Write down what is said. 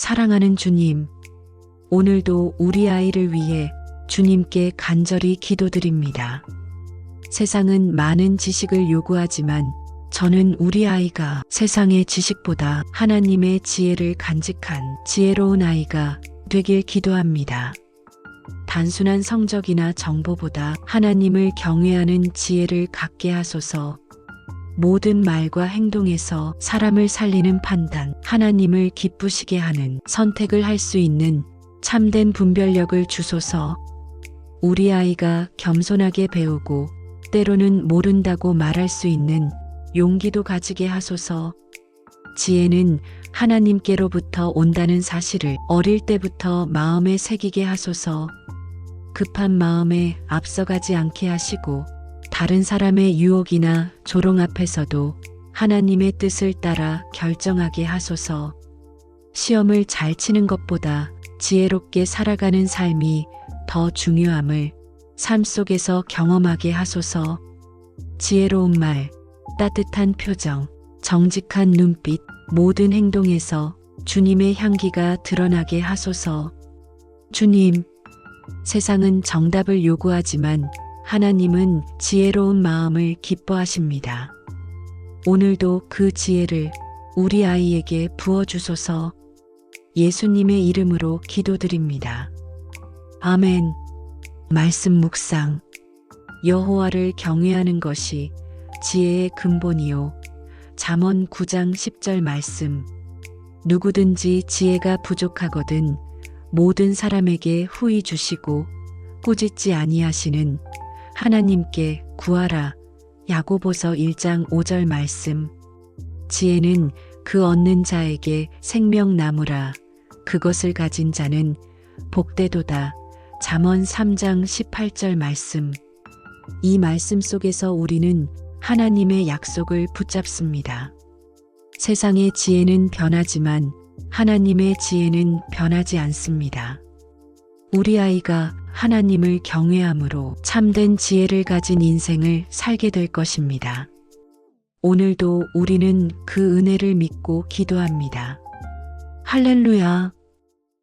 사랑하는 주님, 오늘도 우리 아이를 위해 주님께 간절히 기도드립니다. 세상은 많은 지식을 요구하지만 저는 우리 아이가 세상의 지식보다 하나님의 지혜를 간직한 지혜로운 아이가 되길 기도합니다. 단순한 성적이나 정보보다 하나님을 경외하는 지혜를 갖게 하소서 모든 말과 행동에서 사람을 살리는 판단, 하나님을 기쁘시게 하는 선택을 할 수 있는 참된 분별력을 주소서. 우리 아이가 겸손하게 배우고 때로는 모른다고 말할 수 있는 용기도 가지게 하소서. 지혜는 하나님께로부터 온다는 사실을 어릴 때부터 마음에 새기게 하소서. 급한 마음에 앞서가지 않게 하시고 다른 사람의 유혹이나 조롱 앞에서도 하나님의 뜻을 따라 결정하게 하소서. 시험을 잘 치는 것보다 지혜롭게 살아가는 삶이 더 중요함을 삶 속에서 경험하게 하소서. 지혜로운 말, 따뜻한 표정, 정직한 눈빛, 모든 행동에서 주님의 향기가 드러나게 하소서. 주님, 세상은 정답을 요구하지만 하나님은 지혜로운 마음을 기뻐하십니다. 오늘도 그 지혜를 우리 아이에게 부어주소서 예수님의 이름으로 기도드립니다. 아멘. 말씀 묵상. 여호와를 경외하는 것이 지혜의 근본이요. 잠언 9장 10절 말씀. 누구든지 지혜가 부족하거든 모든 사람에게 후히 주시고 꾸짖지 아니하시는 하나님께 구하라. 야고보서 1장 5절 말씀. 지혜는 그 얻는 자에게 생명나무라. 그것을 가진 자는 복되도다. 잠언 3장 18절 말씀. 이 말씀 속에서 우리는 하나님의 약속을 붙잡습니다. 세상의 지혜는 변하지만 하나님의 지혜는 변하지 않습니다. 우리 아이가 하나님을 경외함으로 참된 지혜를 가진 인생을 살게 될 것입니다. 오늘도 우리는 그 은혜를 믿고 기도합니다. 할렐루야.